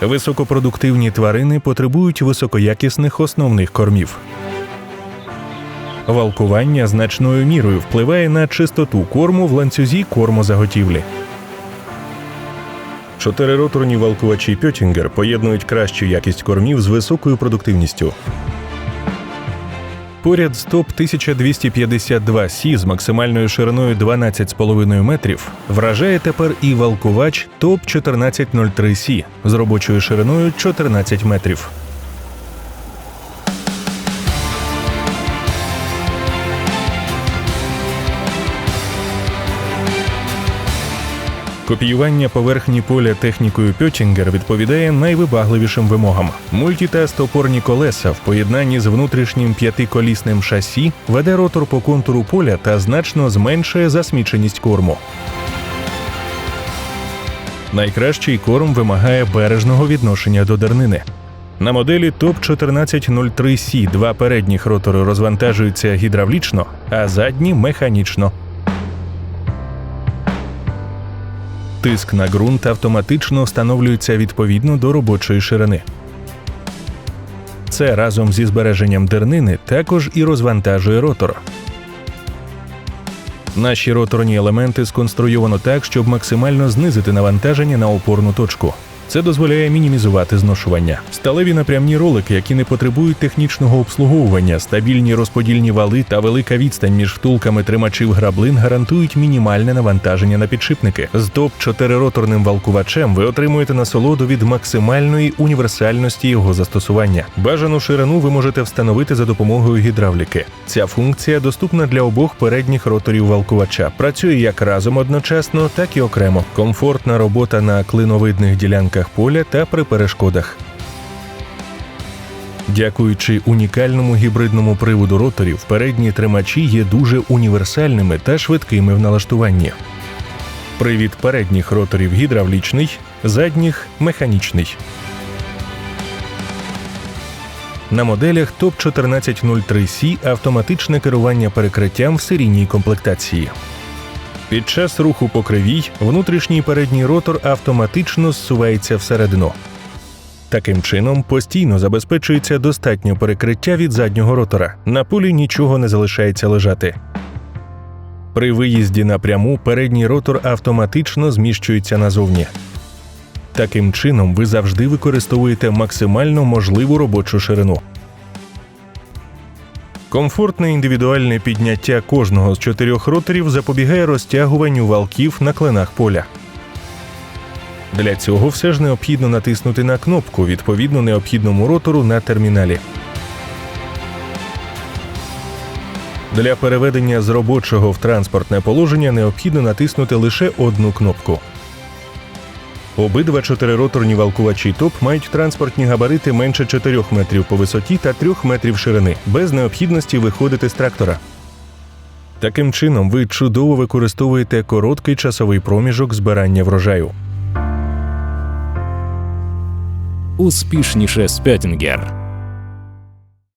Високопродуктивні тварини потребують високоякісних основних кормів. Валкування значною мірою впливає на чистоту корму в ланцюзі кормозаготівлі. Чотирироторні валкувачі Пьотінгер поєднують кращу якість кормів з високою продуктивністю. Поряд з ТОП 1252 Сі з максимальною шириною 12,5 метрів вражає тепер і валкувач ТОП 1403 Сі з робочою шириною 14 метрів. Копіювання поверхні поля технікою Пьотінгер відповідає найвибагливішим вимогам. Мультітест опорні колеса в поєднанні з внутрішнім п'ятиколісним шасі веде ротор по контуру поля та значно зменшує засміченість корму. Найкращий корм вимагає бережного відношення до дернини. На моделі ТОП 1403 Сі два передніх ротори розвантажуються гідравлічно, а задні механічно. Тиск на ґрунт автоматично встановлюється відповідно до робочої ширини. Це разом зі збереженням дернини також і розвантажує ротор. Наші роторні елементи сконструйовано так, щоб максимально знизити навантаження на опорну точку. Це дозволяє мінімізувати зношування. Сталеві напрямні ролики, які не потребують технічного обслуговування, стабільні розподільні вали та велика відстань між втулками тримачів граблин гарантують мінімальне навантаження на підшипники. З топ 4 роторним валкувачем ви отримуєте насолоду від максимальної універсальності його застосування. Бажану ширину ви можете встановити за допомогою гідравліки. Ця функція доступна для обох передніх роторів валкувача. Працює як разом одночасно, так і окремо. Комфортна робота на клиновидних ділянках поля та при перешкодах. Дякуючи унікальному гібридному приводу роторів, передні тримачі є дуже універсальними та швидкими в налаштуванні. Привід передніх роторів гідравлічний, задніх механічний. На моделях ТОП 1403 Сі автоматичне керування перекриттям в серійній комплектації. Під час руху по кривій внутрішній передній ротор автоматично зсувається всередину. Таким чином постійно забезпечується достатньо перекриття від заднього ротора. На полі нічого не залишається лежати. При виїзді напряму передній ротор автоматично зміщується назовні. Таким чином ви завжди використовуєте максимально можливу робочу ширину. Комфортне індивідуальне підняття кожного з чотирьох роторів запобігає розтягуванню валків на кленах поля. Для цього все ж необхідно натиснути на кнопку відповідно необхідному ротору на терміналі. Для переведення з робочого в транспортне положення необхідно натиснути лише одну кнопку. Обидва чотирироторні валкувачі ТОП мають транспортні габарити менше 4 метрів по висоті та 3 метрів ширини, без необхідності виходити з трактора. Таким чином, ви чудово використовуєте короткий часовий проміжок збирання врожаю. Успішніше з Петтінгер.